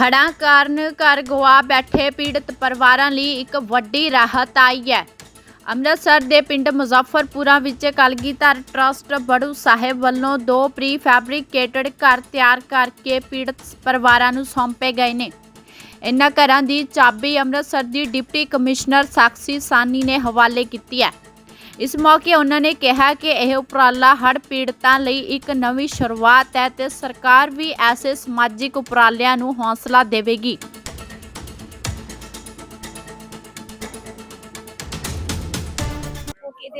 ਹੜ੍ਹਾਂ ਕਾਰਨ ਘਰ ਗਵਾ ਬੈਠੇ ਪੀੜਤ ਪਰਿਵਾਰਾਂ ਲਈ ਇੱਕ ਵੱਡੀ ਰਾਹਤ ਆਈ ਹੈ। ਅੰਮ੍ਰਿਤਸਰ ਦੇ ਪਿੰਡ ਮੁਜ਼ੱਫਰਪੁਰਾ ਵਿੱਚ ਕਲਗੀਧਰ ਟਰਸਟ ਬੜੂ ਸਾਹਿਬ ਵੱਲੋਂ ਦੋ ਪ੍ਰੀ ਫੈਬਰਿਕੇਟਡ ਘਰ ਤਿਆਰ ਕਰਕੇ ਪੀੜਤ ਪਰਿਵਾਰਾਂ ਨੂੰ ਸੌਂਪੇ ਗਏ ਨੇ। ਇਨ੍ਹਾਂ ਘਰਾਂ ਦੀ ਚਾਬੀ ਅੰਮ੍ਰਿਤਸਰ ਦੀ ਡਿਪਟੀ ਕਮਿਸ਼ਨਰ ਸਾਕਸ਼ੀ ਸਾਨੀ ਨੇ ਹਵਾਲੇ ਕੀਤੀ ਹੈ। ਇਸ ਮੌਕੇ ਉਹਨਾਂ ਨੇ ਕਿਹਾ ਕਿ ਇਹ ਉਪਰਾਲਾ ਹੜ੍ਹ ਪੀੜਤਾਂ ਲਈ ਇੱਕ ਨਵੀਂ ਸ਼ੁਰੂਆਤ ਹੈ ਤੇ ਸਰਕਾਰ ਵੀ ਐਸੇ ਸਮਾਜਿਕ ਉਪਰਾਲਿਆਂ ਨੂੰ ਹੌਸਲਾ ਦੇਵੇਗੀ।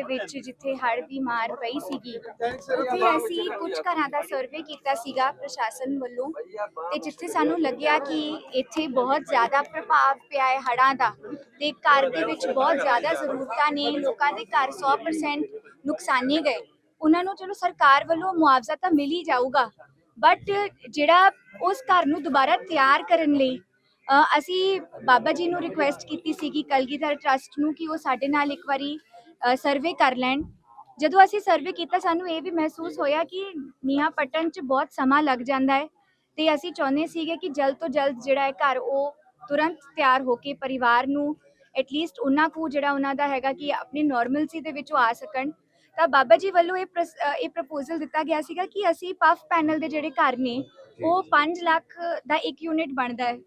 ਵਿੱਚ ਜਿੱਥੇ ਹੜ੍ਹ ਦੀ ਮਾਰ ਪਈ ਸੀਗੀ, ਉੱਥੇ ਅਸੀਂ ਕੁਝ ਘਰਾਂ ਦਾ ਸਰਵੇ ਕੀਤਾ ਸੀਗਾ ਪ੍ਰਸ਼ਾਸਨ ਵੱਲੋਂ ਤੇ ਜਿੱਥੇ ਸਾਨੂੰ ਲੱਗਿਆ ਕਿ ਇੱਥੇ ਬਹੁਤ ਜ਼ਿਆਦਾ ਪ੍ਰਭਾਵ ਪਿਆ ਹੈ ਹੜ੍ਹਾਂ ਦਾ ਤੇ ਘਰ ਦੇ ਵਿੱਚ ਬਹੁਤ ਜ਼ਿਆਦਾ ਜ਼ਰੂਰਤਾਂ ਨੇ, ਲੋਕਾਂ ਦੇ ਘਰ 100% ਨੁਕਸਾਨੇ ਗਏ। ਉਹਨਾਂ ਨੂੰ ਚਲੋ ਸਰਕਾਰ ਵੱਲੋਂ ਮੁਆਵਜ਼ਾ ਤਾਂ ਮਿਲ ਹੀ ਜਾਊਗਾ ਬਟ ਜਿਹੜਾ ਉਸ ਘਰ ਨੂੰ ਦੁਬਾਰਾ ਤਿਆਰ ਕਰਨ ਲਈ ਅਸੀਂ ਬਾਬਾ ਜੀ ਨੂੰ ਰਿਕੁਐਸਟ ਕੀਤੀ ਸੀਗੀ, ਕਲਗੀਧਰ ਟਰਸਟ ਨੂੰ, ਕਿ ਉਹ ਸਾਡੇ ਨਾਲ ਇੱਕ ਵਾਰੀ ਸਰਵੇ ਕਰ ਲੈਣ। ਜਦੋਂ ਅਸੀਂ ਸਰਵੇ ਕੀਤਾ ਸਾਨੂੰ ਇਹ ਵੀ ਮਹਿਸੂਸ ਹੋਇਆ ਕਿ ਨੀਹਾਂ ਪੱਟਣ 'ਚ ਬਹੁਤ ਸਮਾਂ ਲੱਗ ਜਾਂਦਾ ਹੈ ਤੇ ਅਸੀਂ ਚਾਹੁੰਦੇ ਸੀਗੇ ਕਿ ਜਲਦ ਤੋਂ ਜਲਦ ਜਿਹੜਾ ਹੈ ਘਰ ਉਹ ਤੁਰੰਤ ਤਿਆਰ ਹੋ ਕੇ ਪਰਿਵਾਰ ਨੂੰ ਐਟਲੀਸਟ ਉਹਨਾਂ ਕੁ ਜਿਹੜਾ ਉਹਨਾਂ ਦਾ ਹੈਗਾ ਕਿ ਆਪਣੀ ਨਾਰਮਲਸੀ ਦੇ ਵਿੱਚ ਆ ਸਕਣ। ਤਾਂ ਬਾਬਾ ਜੀ ਵੱਲੋਂ ਇਹ ਇਹ ਪ੍ਰਪੋਜ਼ਲ ਦਿੱਤਾ ਗਿਆ ਸੀਗਾ ਕਿ ਅਸੀਂ ਪਫ ਪੈਨਲ ਦੇ ਜਿਹੜੇ ਘਰ ਨੇ ਉਹ 5 ਲੱਖ ਦਾ ਇੱਕ ਯੂਨਿਟ ਬਣਦਾ ਹੈ।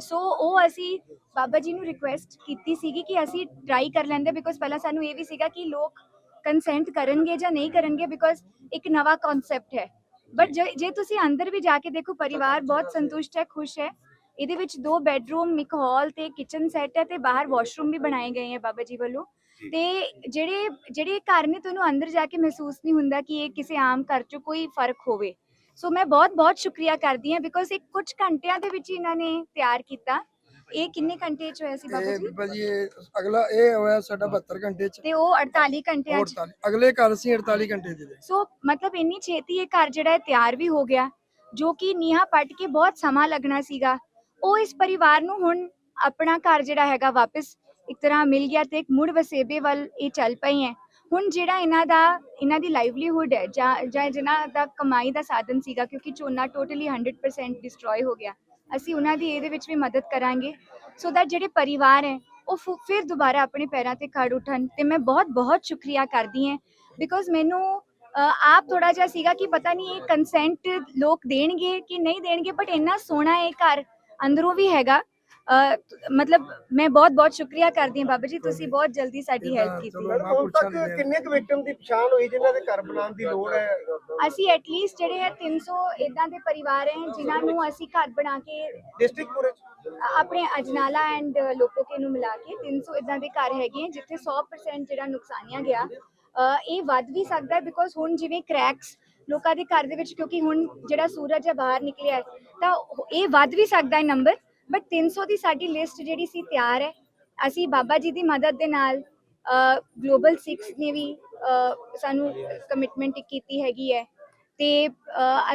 ਸੋ ਉਹ ਅਸੀਂ ਬਾਬਾ ਜੀ ਨੂੰ ਰਿਕੁਐਸਟ ਕੀਤੀ ਸੀਗੀ ਕਿ ਅਸੀਂ ਟਰਾਈ ਕਰ ਲੈਂਦੇ ਬਿਕੋਜ਼ ਪਹਿਲਾਂ ਸਾਨੂੰ ਇਹ ਵੀ ਸੀਗਾ ਕਿ ਲੋਕ ਕੰਸੈਂਟ ਕਰਨਗੇ ਜਾਂ ਨਹੀਂ ਕਰਨਗੇ ਬਿਕੋਜ਼ ਇੱਕ ਨਵਾਂ ਕਨਸੈਪਟ ਹੈ। ਬਟ ਜੇ ਤੁਸੀਂ ਅੰਦਰ ਵੀ ਜਾ ਕੇ ਦੇਖੋ ਪਰਿਵਾਰ ਬਹੁਤ ਸੰਤੁਸ਼ਟ ਹੈ ਖੁਸ਼ ਹੈ। ਇਹਦੇ ਵਿੱਚ ਦੋ ਬੈੱਡਰੂਮ ਇੱਕ ਹਾਲ ਤੇ ਕਿਚਨ ਸੈੱਟ ਹੈ ਤੇ ਬਾਹਰ ਵਾਸ਼ਰੂਮ ਵੀ ਬਣਾਏ ਗਏ ਹੈ ਬਾਬਾ ਜੀ ਵੱਲੋਂ। ਤੇ ਜਿਹੜੇ ਜਿਹੜੇ ਘਰ ਨੇ ਤੁਹਾਨੂੰ ਅੰਦਰ ਜਾ ਕੇ ਮਹਿਸੂਸ ਨਹੀਂ ਹੁੰਦਾ ਕਿ ਇਹ ਕਿਸੇ ਆਮ ਘਰ 'ਚੋਂ ਕੋਈ ਫ਼ਰਕ ਹੋਵੇ। ਸੋ ਮੈਂ ਬਹੁਤ ਬਹੁਤ ਸ਼ੁਕਰੀਆ ਕਰਦੀ ਹਾਂ ਬਿਕੋਜ਼ ਇੱਕ ਕੁਝ ਘੰਟਿਆਂ ਦੇ ਵਿੱਚ ਹੀ ਇਹਨਾਂ ਨੇ ਤਿਆਰ ਕੀਤਾ ਇਹ ਕਿੰਨੇ ਘੰਟੇ 'ਚ ਹੋਇਆ ਸੀ ਬਾਬਾ ਇਹ ਜੀ ਬੀਬਾ ਜੀ ਇਹ ਅਗਲਾ ਇਹ ਹੋਇਆ ਸਾਡਾ 72 ਘੰਟੇ ਚ ਤੇ ਉਹ 48 ਘੰਟਿਆਂ 'ਚ 48 ਅਗਲੇ ਘਰ ਸੀ 48 ਘੰਟੇ ਦੇ ਸੋ ਮਤਲਬ ਇੰਨੀ ਛੇਤੀ ਇਹ ਘਰ ਜਿਹੜਾ ਹੈ ਤਿਆਰ ਵੀ ਹੋ ਗਿਆ ਜੋ ਕਿ ਨੀਹਾਂ ਪੱਟ ਕੇ ਬਹੁਤ ਸਮਾਂ ਲੱਗਣਾ ਸੀਗਾ ਉਹ ਇਸ ਪਰਿਵਾਰ ਨੂੰ ਹੁਣ ਆਪਣਾ ਘਰ ਜਿਹੜਾ ਹੈਗਾ ਵਾਪਸ ਇੱਕ ਤਰ੍ਹਾਂ ਮਿਲ ਗਿਆ ਤੇ ਇੱਕ ਮੁੜ ਵਸੇਬੇ ਵੱਲ ਇਹ ਚੱਲ ਪਈ ਹੈ ਹੁਣ ਜਿਹੜਾ ਇਹਨਾਂ ਦਾ, ਇਹਨਾਂ ਦੀ ਲਾਈਵਲੀਹੁੱਡ ਹੈ, ਜਾਂ ਜਾਂ ਜਿਨ੍ਹਾਂ ਦਾ ਕਮਾਈ ਦਾ ਸਾਧਨ ਸੀਗਾ, ਕਿਉਂਕਿ ਝੋਨਾ ਟੋਟਲੀ 100% ਡਿਸਟਰੋਏ ਹੋ ਗਿਆ, ਅਸੀਂ ਉਹਨਾਂ ਦੀ ਇਹਦੇ ਵਿੱਚ ਵੀ ਮਦਦ ਕਰਾਂਗੇ। ਸੋ ਦੈਟ ਜਿਹੜੇ ਪਰਿਵਾਰ ਹੈ, ਉਹ ਫੁ- ਫਿਰ ਦੁਬਾਰਾ ਆਪਣੇ ਪੈਰਾਂ ਤੇ ਖੜ ਉੱਠਣ, ਤੇ ਮੈਂ ਬਹੁਤ ਬਹੁਤ ਸ਼ੁਕਰੀਆ ਕਰਦੀ ਹਾਂ ਬਿਕੋਜ਼ ਮੈਨੂੰ ਆਪ ਥੋੜਾ ਜਿਹਾ ਸੀਗਾ ਕਿ ਪਤਾ ਨਹੀਂ ਇਹ ਕੰਸੈਂਟ ਲੋਕ ਦੇਣਗੇ ਕਿ ਨਹੀਂ ਦੇਣਗੇ ਬਟ ਇੰਨਾ ਸੋਹਣਾ ਇਹ ਘਰ ਅੰਦਰੋਂ ਵੀ ਹੈਗਾ ਮਤਲਬ ਮੈਂ ਬਹੁਤ ਬਹੁਤ ਸ਼ੁਕਰੀਆ ਕਰਦੀ ਹਾਂ ਬਾਬਾ ਜੀ ਤੁਸੀਂ ਬਹੁਤ ਜਲਦੀ ਸਾਡੀ ਹੈਲਪ ਕੀਤੀ। ਮੈਡਮ ਹੁਣ ਤੱਕ ਕਿੰਨੇ ਕੁ ਵਿਕਟਮ ਦੀ ਪਛਾਣ ਹੋਈ ਜਿਨ੍ਹਾਂ ਦੇ ਘਰ ਬਣਾਉਣ ਦੀ ਲੋੜ ਹੈ ਅਸੀਂ ਐਟਲੀਸਟ ਜਿਹੜੇ ਹੈ 300 ਇਦਾਂ ਦੇ ਪਰਿਵਾਰ ਹੈ ਜਿਨ੍ਹਾਂ ਨੂੰ ਅਸੀਂ ਘਰ ਬਣਾ ਕੇ ਡਿਸਟ੍ਰਿਕਟ ਪੂਰੇ? ਆਪਣੇ ਅਜਨਾਲਾ ਐਂਡ ਲੋਕੋਕੇ ਨੂੰ ਮਿਲਾ ਕੇ 300 ਇਦਾਂ ਦੇ ਘਰ ਹੈਗੇ ਹੈ ਜਿੱਥੇ 100% ਜਿਹੜਾ ਨੁਕਸਾਨਿਆ ਗਿਆ ਇਹ ਵੱਧ ਵੀ ਸਕਦਾ ਹੈ ਬਿਕੋਜ਼ ਹੁਣ ਜਿਵੇਂ ਕ੍ਰੈਕਸ ਲੋਕਾਂ ਦੇ ਘਰ ਦੇ ਵਿੱਚ ਕਿਉਂਕਿ ਹੁਣ ਜਿਹੜਾ ਸੂਰਜ ਹੈ ਬਾਹਰ ਨਿਕਲਿਆ ਹੈ ਤਾਂ ਇਹ ਵੱਧ ਵੀ ਸਕਦਾ ਹੈ ਨੰਬਰ ਬਟ 300 ਦੀ ਸਾਡੀ ਲਿਸਟ ਜਿਹੜੀ ਸੀ ਤਿਆਰ ਹੈ। ਅਸੀਂ ਬਾਬਾ ਜੀ ਦੀ ਮਦਦ ਦੇ ਨਾਲ ਗਲੋਬਲ 6 ਨੇ ਵੀ ਸਾਨੂੰ ਕਮਿਟਮੈਂਟ ਕੀਤੀ ਹੈਗੀ ਹੈ। ਤੇ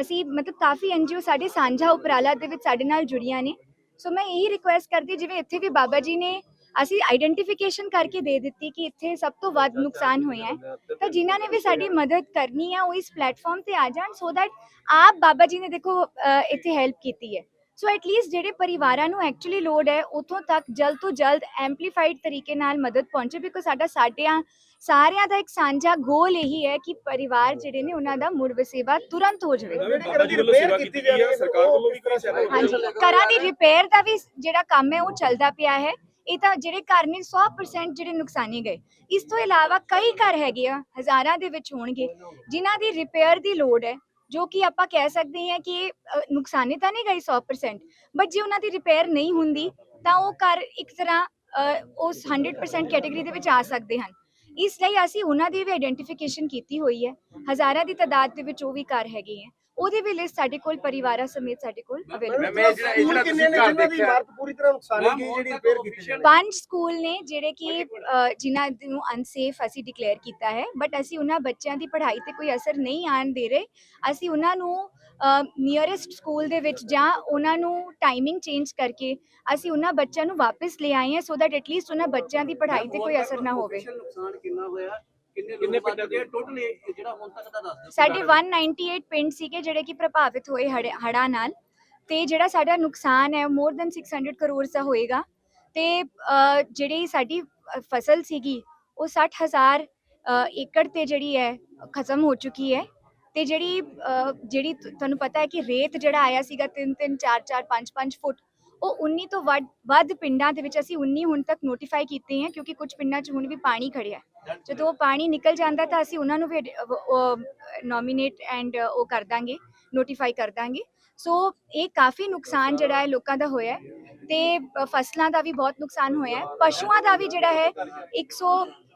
ਅਸੀਂ ਮਤਲਬ ਕਾਫੀ ਐਨਜੀਓ ਸਾਡੇ ਸਾਂਝਾ ਉਪਰਾਲਾ ਦੇ ਵਿੱਚ ਸਾਡੇ ਨਾਲ ਜੁੜੀਆਂ ਨੇ। ਸੋ ਮੈਂ ਇਹੀ ਰਿਕੁਐਸਟ ਕਰਦੀ ਜਿਵੇਂ ਇੱਥੇ ਵੀ ਬਾਬਾ ਜੀ ਨੇ ਅਸੀਂ ਆਈਡੈਂਟੀਫਿਕੇਸ਼ਨ ਕਰਕੇ ਦੇ ਦਿੱਤੀ ਕਿ ਇੱਥੇ ਸਭ ਤੋਂ ਵੱਧ ਨੁਕਸਾਨ ਹੋਇਆ ਹੈ। ਤਾਂ ਜਿਨ੍ਹਾਂ ਨੇ ਵੀ ਸਾਡੀ ਮਦਦ ਕਰਨੀ ਹੈ, ਉਹ ਇਸ ਪਲੇਟਫਾਰਮ ਤੇ ਆ ਜਾਣ ਸੋ that ਆਪ ਬਾਬਾ ਜੀ ਨੇ ਦੇਖੋ ਇੱਥੇ ਹੈਲਪ ਕੀਤੀ ਹੈ। ਸੋ ਐਟਲੀਸਟ ਜਿਹੜੇ ਪਰਿਵਾਰਾਂ ਨੂੰ ਐਕਚੁਅਲੀ ਲੋਡ ਹੈ ਉਥੋਂ ਤੱਕ ਜਲਦ ਤੋਂ ਜਲਦ ਐਮਪਲੀਫਾਈਡ ਤਰੀਕੇ ਨਾਲ ਮਦਦ ਪਹੁੰਚੇ ਬਿਕੋਜ਼ ਸਾਡਾ ਸਾਡਿਆਂ ਸਾਰਿਆਂ ਦਾ ਇੱਕ ਸਾਂਝਾ ਗੋਲ ਇਹੀ ਹੈ ਕਿ ਪਰਿਵਾਰ ਜਿਹੜੇ ਨੇ ਉਹਨਾਂ ਦਾ ਮੁੜ ਵਸੇਬਾ ਤੁਰੰਤ ਹੋ ਜਾਵੇ। ਹਾਂਜੀ ਘਰਾਂ ਦੀ ਰਿਪੇਅਰ ਦਾ ਵੀ ਜਿਹੜਾ ਕੰਮ ਹੈ ਉਹ ਚੱਲਦਾ ਪਿਆ ਹੈ। ਇਹ ਤਾਂ ਜਿਹੜੇ ਘਰ ਨੇ 100% ਜਿਹੜੇ ਨੁਕਸਾਨੇ ਗਏ। ਇਸ ਤੋਂ ਇਲਾਵਾ ਕਈ ਘਰ ਹੈਗੇ ਆ ਹਜ਼ਾਰਾਂ ਦੇ ਵਿੱਚ ਹੋਣਗੇ ਜਿਨ੍ਹਾਂ ਦੀ ਰਿਪੇਅਰ ਦੀ ਲੋੜ ਹੈ। ਜੋ ਕਿ ਆਪਾਂ ਕਹਿ ਸਕਦੇ ਹਾਂ ਕਿ ਇਹ, ਨੁਕਸਾਨੇ ਤਾਂ ਨਹੀਂ ਗਏ 100% ਬਟ ਜੇ ਉਹਨਾਂ ਦੀ ਰਿਪੇਅਰ ਨਹੀਂ ਹੁੰਦੀ ਤਾਂ ਉਹ ਘਰ ਇੱਕ ਤਰ੍ਹਾਂ ਉਸ 100% ਕੈਟਾਗਰੀ ਦੇ ਵਿੱਚ ਆ ਸਕਦੇ ਹਨ। ਇਸ ਲਈ ਅਸੀਂ ਉਹਨਾਂ ਦੀ ਵੀ ਆਈਡੈਂਟੀਫਿਕੇਸ਼ਨ ਕੀਤੀ ਹੋਈ ਹੈ। ਹਜ਼ਾਰਾਂ ਦੀ ਤਾਦਾਦ ਦੇ ਵਿੱਚ ਉਹ ਵੀ ਘਰ ਹੈਗੇ ਹੈ। ਉਹਦੀ ਵੀ ਲਿਸਟ ਸਾਡੇ ਕੋਲ ਪਰਿਵਾਰਾਂ ਸਮੇਤ ਸਾਡੇ ਕੋਲ ਅਵੇਲੇਬਲ ਮੈਮ ਇਹ ਜਿਹੜਾ ਜਿਹੜਾ ਕਿੰਨੇ ਨੇ ਜਿਨ੍ਹਾਂ ਦੀ ਇਮਾਰਤ ਪੂਰੀ ਤਰ੍ਹਾਂ ਨੁਕਸਾਨੀ ਗਈ ਜਿਹੜੀ ਰਿਪੇਅਰ ਕੀਤੀ ਜਾਣੀ ਪੰਜ ਸਕੂਲ ਨੇ ਜਿਹੜੇ ਕਿ ਅ, ਜਿਨ੍ਹਾਂ ਨੂੰ ਅਨਸੇਫ ਅਸੀਂ ਡਿਕਲੇਅਰ ਕੀਤਾ ਹੈ ਬਟ ਅਸੀਂ ਉਹਨਾਂ ਬੱਚਿਆਂ ਦੀ ਪੜ੍ਹਾਈ ਤੇ ਕੋਈ ਅਸਰ ਨਹੀਂ ਆਣ ਦੇ ਰਹੇ। ਅਸੀਂ ਉਹਨਾਂ ਨੂੰ ਨੀਅਰੈਸਟ ਸਕੂਲ ਦੇ ਵਿੱਚ ਜਾਂ ਉਹਨਾਂ ਨੂੰ ਟਾਈਮਿੰਗ ਚੇਂਜ ਕਰਕੇ ਅਸੀਂ ਉਹਨਾਂ ਬੱਚਿਆਂ ਨੂੰ ਵਾਪਸ ਲੈ ਆਏ ਹਾਂ ਸੋ that ਐਟਲੀਸਟ ਉਹਨਾਂ ਬੱਚਿਆਂ ਦੀ ਪੜ੍ਹਾਈ ਤੇ ਕੋਈ ਅਸਰ ਨਾ ਹੋਵੇ। ਨੁਕਸਾਨ ਕਿੰਨਾ ਹੋਇਆ? ਕਿੰਨੇ ਕਿੰਨੇ ਪਿੰਡਾਂ ਦੇ ਟੋਟਲ ਜਿਹੜਾ ਹੁਣ ਤੱਕ ਦਾ ਦੱਸ ਦਿਓ। ਸਾਡੇ 198 ਪਿੰਡ ਸੀਗੇ ਜਿਹੜੇ ਕਿ ਪ੍ਰਭਾਵਿਤ ਹੋਏ ਹੜ੍ਹਾਂ ਨਾਲ। ਤੇ ਜਿਹੜਾ ਸਾਡਾ ਨੁਕਸਾਨ ਹੈ ਮੋਰ ਦੈਨ 600 ਕਰੋੜ ਦਾ ਹੋਏਗਾ। ਤੇ ਜਿਹੜੀ ਸਾਡੀ ਫਸਲ ਸੀਗੀ ਉਹ 60000 ਅ, ਏਕੜ ਤੇ ਜਿਹੜੀ ਹੈ ਖਤਮ ਹੋ ਚੁੱਕੀ ਹੈ। ਤੇ ਜਿਹੜੀ ਜਿਹੜੀ ਤੁਹਾਨੂੰ ਪਤਾ ਹੈ ਕਿ ਰੇਤ ਜਿਹੜਾ ਆਇਆ ਸੀਗਾ 3 3 4 4 5 5 ਫੁੱਟ ਉਹ 19 ਤੋਂ ਵੱਧ ਵੱਧ ਪਿੰਡਾਂ ਦੇ ਵਿੱਚ ਅਸੀਂ 19 ਹੁਣ ਤੱਕ ਨੋਟੀਫਾਈ ਕੀਤੇ ਹੈ ਕਿਉਂਕਿ ਕੁਝ ਪਿੰਡਾਂ 'ਚ ਹੁਣ ਵੀ ਪਾਣੀ ਖੜਿਆ ਹੈ। ਜਦੋਂ ਉਹ ਪਾਣੀ ਨਿਕਲ ਜਾਂਦਾ ਤਾਂ ਅਸੀਂ ਉਹਨਾਂ ਨੂੰ ਵੀ ਨੋਮੀਨੇਟ ਐਂਡ ਉਹ ਕਰ ਦਾਂਗੇ ਨੋਟੀਫਾਈ ਕਰ ਦਾਂਗੇ। ਸੋ ਇਹ ਕਾਫੀ ਨੁਕਸਾਨ ਜਿਹੜਾ ਹੈ ਲੋਕਾਂ ਦਾ ਹੋਇਆ ਤੇ ਫਸਲਾਂ ਦਾ ਵੀ ਬਹੁਤ ਨੁਕਸਾਨ ਹੋਇਆ ਪਸ਼ੂਆਂ ਦਾ ਵੀ ਜਿਹੜਾ ਹੈ 100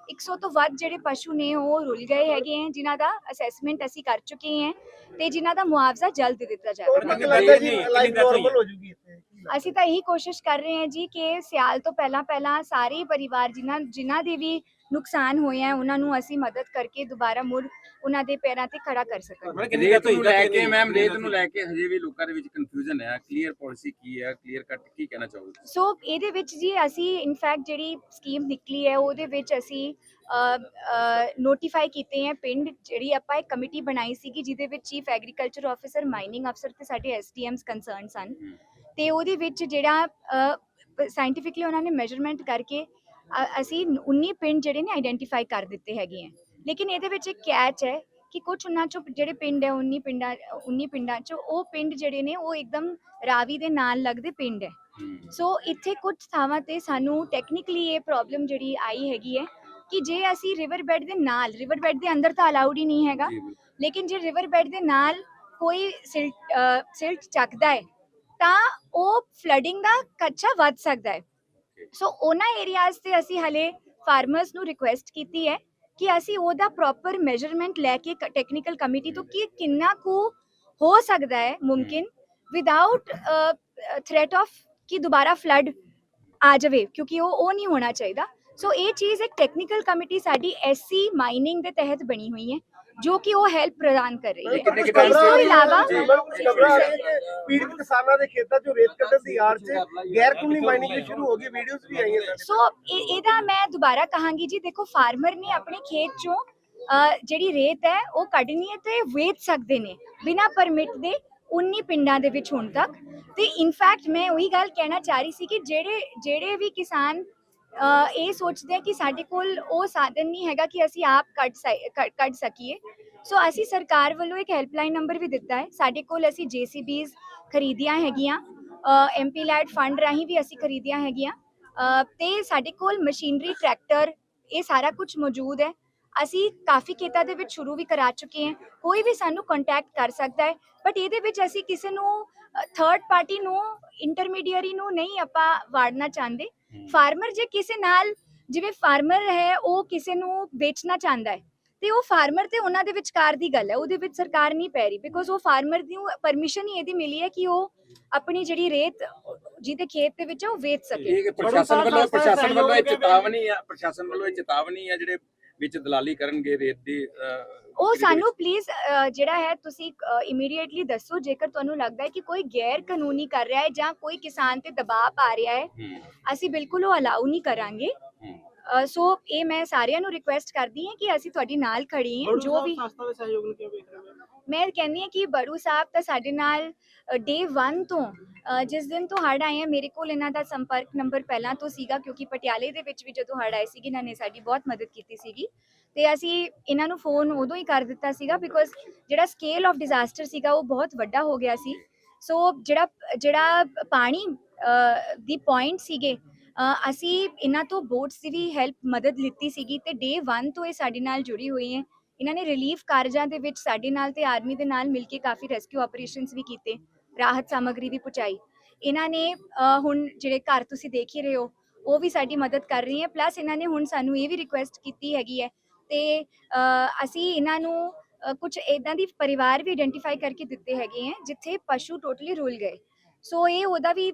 100 ਤੋਂ ਵੱਧ ਜਿਹੜੇ ਪਸ਼ੂ ਨੇ ਉਹ ਰੁਲ ਗਏ ਹੈਗੇ ਹੈ ਜਿਨ੍ਹਾਂ ਦਾ ਅਸੈਸਮੈਂਟ ਅਸੀਂ ਕਰ ਚੁੱਕੇ ਹਾਂ ਤੇ ਜਿਨ੍ਹਾਂ ਦਾ ਮੁਆਵਜ਼ਾ ਜਲਦ ਦਿੱਤਾ ਜਾਏਗਾ ਔਰ ਮੈਨੂੰ ਲੱਗਦਾ ਜੀ? ਲਾਈਫ ਨਾਰਮਲ ਹੋ? ਜੂਗੀ ਇੱਥੇ ਅਸੀਂ ਤਾਂ ਇਹੀ ਕੋਸ਼ਿਸ਼ ਕਰ ਰਹੇ ਹਾਂ ਜੀ ਕਿ ਸਿਆਲ ਤੋਂ ਪਹਿਲਾਂ ਪਹਿਲਾਂ ਸਾਰੇ ਪਰਿਵਾਰ ਜਿਨ੍ਹਾਂ ਜਿਨ੍ਹਾਂ ਦੇ ਵੀ ਨੁਕਸਾਨ ਹੋਇਆ ਹੈ ਉਹਨਾਂ ਨੂੰ ਅਸੀਂ ਮਦਦ ਕਰਕੇ ਦੁਬਾਰਾ ਮੁੜ ਉਹਨਾਂ ਦੇ ਪੈਰਾਂ ਤੇ ਖੜਾ ਕਰ ਸਕਣ ਰੇਤ ਨੂੰ ਲੈ ਕੇ ਮੈਮ ਰੇਤ ਨੂੰ ਲੈ ਕੇ ਹਜੇ ਵੀ ਲੋਕਾਂ ਦੇ ਵਿੱਚ ਕਨਫਿਊਜ਼ਨ ਹੈ। ਕਲੀਅਰ ਪਾਲਿਸੀ ਕੀ ਹੈ? ਕਲੀਅਰ ਕੱਟ ਕੀ ਕਹਿਣਾ ਚਾਹੋਗੇ? ਸੋ ਇਹਦੇ ਵਿੱਚ ਜੀ ਅਸੀਂ ਇਨਫੈਕਟ ਜਿਹੜੀ ਸਕੀਮ ਨਿਕਲੀ ਹੈ ਉਹਦੇ ਵਿੱਚ ਅਸੀਂ ਨੋਟੀਫਾਈ ਕੀਤੇ ਹੈ ਪਿੰਡ ਜਿਹੜੀ ਆਪਾਂ ਇੱਕ ਕਮੇਟੀ ਬਣਾਈ ਸੀਗੀ ਜਿਹਦੇ ਵਿੱਚ ਚੀਫ ਐਗਰੀਕਲਚਰ ਆਫੀਸਰ ਮਾਈਨਿੰਗ ਅਫਸਰ ਤੇ ਸਾਡੇ ਐਸਡੀਐਮਸ ਕੰਸਰਨ ਸਨ। ਤੇ ਉਹਦੇ ਵਿੱਚ ਜਿਹੜਾ ਸਾਇੰਟੀਫਿਕਲੀ ਉਹਨਾਂ ਨੇ ਮੈਜ਼ਰਮੈਂਟ ਕਰਕੇ ਅ- ਅਸੀਂ 19 ਪਿੰਡ ਜਿਹੜੇ ਨੇ ਆਈਡੈਂਟੀਫਾਈ ਕਰ ਦਿੱਤੇ ਹੈਗੇ ਆ। ਲੇਕਿਨ ਇਹਦੇ ਵਿੱਚ ਇੱਕ ਕੈਚ ਹੈ ਕਿ ਕੁਝ ਉਹਨਾਂ ਚੋਂ ਜਿਹੜੇ ਪਿੰਡ ਹੈ 19 ਪਿੰਡਾਂ 19 ਪਿੰਡਾਂ ਚੋਂ ਉਹ ਪਿੰਡ ਜਿਹੜੇ ਨੇ ਉਹ ਇੱਕਦਮ ਰਾਵੀ ਦੇ ਨਾਲ ਲੱਗਦੇ ਪਿੰਡ ਹੈ। ਸੋ ਇੱਥੇ ਕੁਝ ਥਾਵਾਂ ਤੇ ਸਾਨੂੰ ਟੈਕਨੀਕਲੀ ਇਹ ਪ੍ਰੋਬਲਮ ਜਿਹੜੀ ਆਈ ਹੈਗੀ ਹੈ ਕਿ ਜੇ ਅਸੀਂ ਰਿਵਰ ਬੈਡ ਦੇ ਨਾਲ ਰਿਵਰ ਬੈਡ ਦੇ ਅੰਦਰ ਤਾਂ ਅਲਾਉਡ ਹੀ ਨਹੀਂ ਹੈਗਾ। ਲੇਕਿਨ ਜੇ ਰਿਵਰ ਬੈਡ ਦੇ ਨਾਲ ਕੋਈ ਸਿਲਟ ਸਿਲਟ ਚੱਕਦਾ ਹੈ ਤਾਂ ਉਹ ਫਲੱਡਿੰਗ ਦਾ ਖਤਰਾ ਵੱਧ ਸਕਦਾ ਹੈ। ਸੋ ਉਹਨਾਂ ਏਰੀਆਜ਼ ਤੇ ਅਸੀਂ ਹਲੇ ਫਾਰਮਰਸ ਨੂੰ ਰਿਕੁਐਸਟ ਕੀਤੀ ਹੈ ਕਿ ਅਸੀਂ ਉਹਦਾ ਪ੍ਰੋਪਰ ਮੈਜ਼ਰਮੈਂਟ ਲੈ ਕੇ ਟੈਕਨੀਕਲ ਕਮੇਟੀ ਤੋਂ ਕਿ ਕਿੰਨਾ ਕੁ ਹੋ ਸਕਦਾ ਹੈ ਮੁਮਕਿਨ ਵਿਦਆਊਟ ਥ੍ਰੈਟ ਆਫ ਕਿ ਦੁਬਾਰਾ ਫਲੱਡ ਆ ਜਾਵੇ, ਕਿਉਂਕਿ ਉਹ ਉਹ ਨਹੀਂ ਹੋਣਾ ਚਾਹੀਦਾ। ਸੋ ਇਹ ਚੀਜ਼ ਇੱਕ ਟੈਕਨੀਕਲ ਕਮੇਟੀ ਸਾਡੀ ਐਸਸੀ ਮਾਈਨਿੰਗ ਦੇ ਤਹਿਤ ਬਣੀ ਹੋਈ ਹੈ। ਜੋ ਕਿ ਉਹ ਹੈਲਪ ਪ੍ਰਦਾਨ ਕਰ ਰਹੀ ਹੈ ਇਸ ਤੋਂ ਇਲਾਵਾ ਜੀ। ਕੁਝ ਖਬਰਾਂ ਆ ਰਹੀਆਂ ਕਿ ਪੀੜਤ ਕਿਸਾਨਾਂ ਦੇ ਖੇਤਾਂ 'ਚੋਂ ਰੇਤ ਕੱਢਣ ਦੀ ਆੜ 'ਚ ਗੈਰ ਕਾਨੂੰਨੀ ਮਾਈਨਿੰਗ ਵੀ ਸ਼ੁਰੂ ਹੋ ਗਈ ਵੀਡੀਓਜ਼ ਵੀ ਆਈਆਂ ਸਾਡੇ ਸੋ ਇਹ- ਇਹਦਾ ਮੈਂ ਦੁਬਾਰਾ ਕਹਾਂਗੀ ਜੀ ਦੇਖੋ ਫਾਰਮਰ ਨੇ ਆਪਣੇ ਖੇਤ ਚੋਂ ਜਿਹੜੀ ਰੇਤ ਹੈ ਉਹ ਕੱਢਣੀ ਹੈ ਤੇ ਵੇਚ ਸਕਦੇ ਨੇ ਬਿਨਾ ਪਰਮਿਟ ਦੇ 19 ਪਿੰਡਾਂ ਦੇ ਵਿੱਚ ਹੁਣ ਤੱਕ ਤੇ ਇਨਫੈਕਟ ਮੈਂ ਉਹੀ ਗੱਲ ਕਹਿਣਾ ਚਾਹ ਰਹੀ ਸੀ ਕਿ ਜਿਹੜੇ ਜਿਹੜੇ ਵੀ ਕਿਸਾਨ ਇਹ ਸੋਚਦੇ ਆ ਕਿ ਸਾਡੇ ਕੋਲ ਉਹ ਸਾਧਨ ਨਹੀਂ ਹੈਗਾ ਕਿ ਅਸੀਂ ਆਪ ਕੱਢ ਸਕ- ਕੱਢ- ਕੱਢ ਸਕੀਏ। ਸੋ ਅਸੀਂ ਸਰਕਾਰ ਵੱਲੋਂ ਇੱਕ ਹੈਲਪਲਾਈਨ ਨੰਬਰ ਵੀ ਦਿੱਤਾ ਹੈ। ਸਾਡੇ ਕੋਲ ਅਸੀਂ ਜੀਸੀਬੀਜ਼ ਖਰੀਦੀਆਂ ਹੈਗੀਆਂ। ਐਮਪੀ ਲੈਡ ਫੰਡ ਰਾਹੀਂ ਵੀ ਅਸੀਂ ਖਰੀਦੀਆਂ ਹੈਗੀਆਂ। ਅ, ਤੇ ਸਾਡੇ ਕੋਲ ਮਸ਼ੀਨਰੀ ਟਰੈਕਟਰ ਇਹ ਸਾਰਾ ਕੁਝ ਮੌਜੂਦ ਹੈ। ਅਸੀਂ ਕਾਫੀ ਖੇਤਾਂ ਦੇ ਵਿੱਚ ਸ਼ੁਰੂ ਵੀ ਕਰਾ ਚੁੱਕੇ ਹਾਂ। ਕੋਈ ਵੀ ਸਾਨੂੰ ਕੰਟੈਕਟ ਕਰ ਸਕਦਾ ਹੈ। ਬਟ ਇਹਦੇ ਵਿੱਚ ਅਸੀਂ ਕਿਸੇ ਨੂੰ ਥਰਡ ਪਾਰਟੀ ਨੂੰ ਇੰਟਰਮੀਡੀਅਰੀ ਨੂੰ ਨਹੀਂ ਆਪਾਂ ਵਾੜਨਾ ਚਾਹੁੰਦੇ। ਫਾਰਮਰ ਜੇ ਕਿਸੇ ਨਾਲ ਜਿਵੇਂ ਫਾਰਮਰ ਹੈ ਉਹ ਕਿਸੇ ਨੂੰ ਵੇਚਣਾ ਚਾਹੁੰਦਾ ਹੈ ਤੇ ਉਹ ਫਾਰਮਰ ਤੇ ਉਹਨਾਂ ਦੇ ਵਿਚਕਾਰ ਦੀ ਗੱਲ ਹੈ ਉਹਦੇ ਵਿੱਚ ਸਰਕਾਰ ਨਹੀਂ ਪੈ ਰਹੀ ਬਿਕੋਜ਼ ਉਹ ਫਾਰਮਰ ਨੂੰ ਪਰਮਿਸ਼ਨ ਹੀ ਇਹਦੀ ਮਿਲੀ ਹੈ ਕਿ ਉਹ ਆਪਣੀ ਜਿਹੜੀ ਰੇਤ ਜਿਹਦੇ ਖੇਤ ਦੇ ਵਿੱਚ ਹੈ, ਉਹ ਵੇਚ ਸਕੇ। ਇਹ ਪ੍ਰਸ਼ਾਸਨ ਵੱਲੋਂ ਪ੍ਰਸ਼ਾਸਨ ਵੱਲੋਂ ਇਹ ਚੇਤਾਵਨੀ ਆ ਪ੍ਰਸ਼ਾਸਨ ਵੱਲੋਂ ਇਹ ਚੇਤਾਵਨੀ ਆ ਜਿਹੜੇ ਵਿੱਚ ਦਲਾਲੀ ਕਰਨਗੇ ਰੇਤ ਦੀ ਉਹ ਸਾਨੂੰ ਪਲੀਜ਼ ਜਿਹੜਾ ਹੈ ਤੁਸੀਂ ਇਮੀਡੀਏਟਲੀ ਦੱਸੋ ਜੇਕਰ ਤੁਹਾਨੂੰ ਲੱਗਦਾ ਹੈ ਕਿ ਕੋਈ ਗੈਰ ਕਾਨੂੰਨੀ ਕਰ ਰਿਹਾ ਹੈ ਜਾਂ ਕੋਈ ਕਿਸਾਨ ਤੇ ਦਬਾਅ ਪਾ ਰਿਹਾ ਹੈ ਅਸੀਂ ਬਿਲਕੁਲ ਉਹ ਅਲਾਉ ਨਹੀਂ ਕਰਾਂਗੇ। ਸੋ ਇਹ ਮੈਂ ਸਾਰਿਆਂ ਨੂੰ ਰਿਕੁਐਸਟ ਕਰਦੀ ਹਾਂ ਕਿ ਅਸੀਂ ਤੁਹਾਡੀ ਨਾਲ ਖੜੀ ਹਾਂ ਜੋ ਵੀ ਸੰਸਥਾ ਦੇ ਸਹਿਯੋਗ ਨੂੰ ਕਿਵੇਂ ਵੇਖ ਰਹੇ ਹੋ? ਮੈਂ ਕਹਿੰਦੀ ਹਾਂ ਕਿ ਬੜੂ ਸਾਹਿਬ ਤਾਂ ਸਾਡੇ ਨਾਲ ਡੇ 1 ਤੋਂ ਅ, ਜਿਸ ਦਿਨ ਤੋਂ ਹੜ ਆਏ ਆ ਮੇਰੇ ਕੋਲ ਇਹਨਾਂ ਦਾ ਸੰਪਰਕ ਨੰਬਰ ਪਹਿਲਾਂ ਤੋਂ ਸੀਗਾ ਕਿਉਂਕਿ ਪਟਿਆਲੇ ਦੇ ਵਿੱਚ ਵੀ ਜਦੋਂ ਹੜ ਆਏ ਸੀਗੇ ਇਹਨਾਂ ਨੇ ਸਾਡੀ ਬਹੁਤ ਮਦਦ ਕੀਤੀ ਸੀਗੀ। ਤੇ ਅਸੀਂ ਇਹਨਾਂ ਨੂੰ ਫੋਨ ਉਦੋਂ ਹੀ ਕਰ ਦਿੱਤਾ ਸੀਗਾ ਬਿਕੋਜ਼ ਜਿਹੜਾ ਸਕੇਲ ਆਫ ਡਿਜ਼ਾਸਟਰ ਸੀਗਾ ਉਹ ਬਹੁਤ ਵੱਡਾ ਹੋ ਗਿਆ ਸੀ। ਸੋ ਜਿਹੜਾ ਜਿਹੜਾ ਪਾਣੀ ਅ, ਦੀ ਪੁਆਇੰਟ ਸੀਗੇ ਅ, ਅਸੀਂ ਇਹਨਾਂ ਤੋਂ ਬੋਟਸ ਦੀ ਵੀ ਹੈਲਪ ਮਦਦ ਲਿੱਤੀ ਸੀਗੀ ਤੇ ਡੇ 1 ਤੋਂ ਇਹ ਸਾਡੇ ਨਾਲ ਜੁੜੀ ਹੋਈ ਹੈ। ਇਹਨਾਂ ਨੇ ਰਿਲੀਫ ਕਾਰਜਾਂ ਦੇ ਵਿੱਚ ਸਾਡੇ ਨਾਲ ਤੇ ਆਰਮੀ ਦੇ ਨਾਲ ਮਿਲ ਕੇ ਕਾਫੀ ਰੈਸਕਿਊ ਆਪਰੇਸ਼ਨਸ ਵੀ ਕੀਤੇ, ਰਾਹਤ ਸਾਮਗਰੀ ਵੀ ਪਹੁੰਚਾਈ ਇਹਨਾਂ ਨੇ ਹੁਣ ਜਿਹੜੇ ਘਰ ਤੁਸੀਂ ਦੇਖ ਹੀ ਰਹੇ ਹੋ, ਉਹ ਵੀ ਸਾਡੀ ਮਦਦ ਕਰ ਰਹੀ ਹੈ ਪਲੱਸ ਇਹਨਾਂ ਨੇ ਹੁਣ ਸਾਨੂੰ ਇਹ ਵੀ ਰਿਕੁਐਸਟ ਕੀਤੀ ਹੈਗੀ ਹੈ ਤੇ ਅਸੀਂ ਇਹਨਾਂ ਨੂੰ ਕੁਝ ਇਦਾਂ ਦੀ ਪਰਿਵਾਰ ਵੀ ਆਇਡੈਂਟੀਫਾਈ ਕਰਕੇ ਦਿੱਤੇ ਹੈਗੇ ਹੈ, ਜਿੱਥੇ ਪਸ਼ੂ ਟੋਟਲੀ ਰੁਲ ਗਏ। ਸੋ ਇਹ ਉਹਦਾ ਵੀ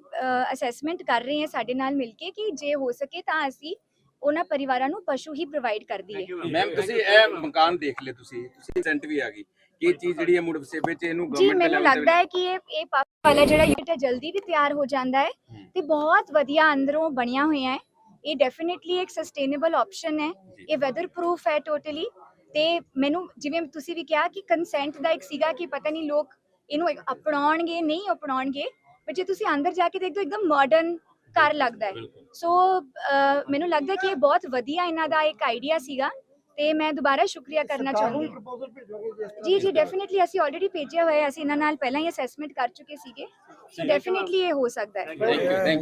ਅਸੈਸਮੈਂਟ ਕਰ ਰਹੇ ਹਾਂ ਸਾਡੇ ਨਾਲ ਮਿਲ ਕੇ ਕਿ ਜੇ ਹੋ ਸਕੇ ਤਾਂ ਅਸੀਂ ਉਹਨਾਂ ਪਰਿਵਾਰਾਂ ਨੂੰ ਪਸ਼ੂ ਹੀ ਪ੍ਰੋਵਾਈਡ ਕਰ ਦਈਏ ਮੈਮ ਤੁਸੀਂ ਇਹ ਮਕਾਨ ਦੇਖ ਲਿਆ ਤੁਸੀਂ ਤੁਸੀਂ ਸੈਂਟ ਵੀ ਆ ਗਈ। ਕਿ ਇਹ ਚੀਜ਼ ਜਿਹੜੀ ਹੈ ਮੁੜ ਵਸੇਬੇ ਚ ਇਹਨੂੰ ਜੀ ਗਵਰਨਮੈਂਟ ਮੈਨੂੰ ਲੱਗਦਾ ਹੈ ਕਿ ਇਹ ਇਹ ਪਾਪ ਵਾਲਾ ਜਿਹੜਾ ਯੂਨਿਟ ਹੈ ਜਲਦੀ ਵੀ ਤਿਆਰ ਹੋ ਜਾਂਦਾ ਹੈ। ਤੇ ਬਹੁਤ ਵਧੀਆ ਅੰਦਰੋਂ ਬਣਿਆ ਹੋਇਆ ਹੈ। ਇਹ ਡੈਫੀਨਿਟਲੀ ਇੱਕ ਸਸਟੇਨੇਬਲ ਆਪਸ਼ਨ ਹੈ। ਇਹ ਵੈਦਰ ਪ੍ਰੂਫ ਹੈ ਟੋਟਲੀ ਤੇ ਮੈਨੂੰ ਜਿਵੇਂ ਤੁਸੀਂ ਵੀ ਕਿਹਾ ਕਿ ਕੰਸੈਂਟ ਦਾ ਇੱਕ ਸੀਗਾ ਕਿ ਪਤਾ ਨਹੀਂ ਲੋਕ ਇਹਨੂੰ ਅਪਣਾਉਣਗੇ ਨਹੀਂ ਅਪਣਾਉਣਗੇ ਪਰ ਜੇ ਤੁਸੀਂ ਅੰਦਰ ਜਾ ਕੇ ਦੇਖਦੇ ਹੋ ਇੱਕਦਮ ਮਾਡਰਨ ਘਰ ਲੱਗਦਾ ਹੈ। ਸੋ ਮੈਨੂੰ ਲੱਗਦਾ ਕਿ ਇਹ ਬਹੁਤ ਵਧੀਆ ਇਹਨਾਂ ਦਾ ਇੱਕ ਆਈਡੀਆ ਸੀਗਾ ਤੇ ਮੈਂ ਦੁਬਾਰਾ ਸ਼ੁਕਰੀਆ ਕਰਨਾ ਤਰ੍ਹਾਂ ਜੀ ਜੀ ਡੈਫੀਨਿਟਲੀ ਅਸੀਂ ਆਲਰੇਡੀ ਭੇਜਿਆ ਹੋਇਆ ਹੈ, ਅਸੀਂ ਇਹਨਾਂ ਨਾਲ ਪਹਿਲਾਂ ਹੀ ਅਸੈਸਮੈਂਟ ਕਰ ਚੁੱਕੇ ਸੀਗੇ। ਸੋ ਡੈਫੀਨਿਟਲੀ ਇਹ ਹੋ ਸਕਦਾ ਹੈ।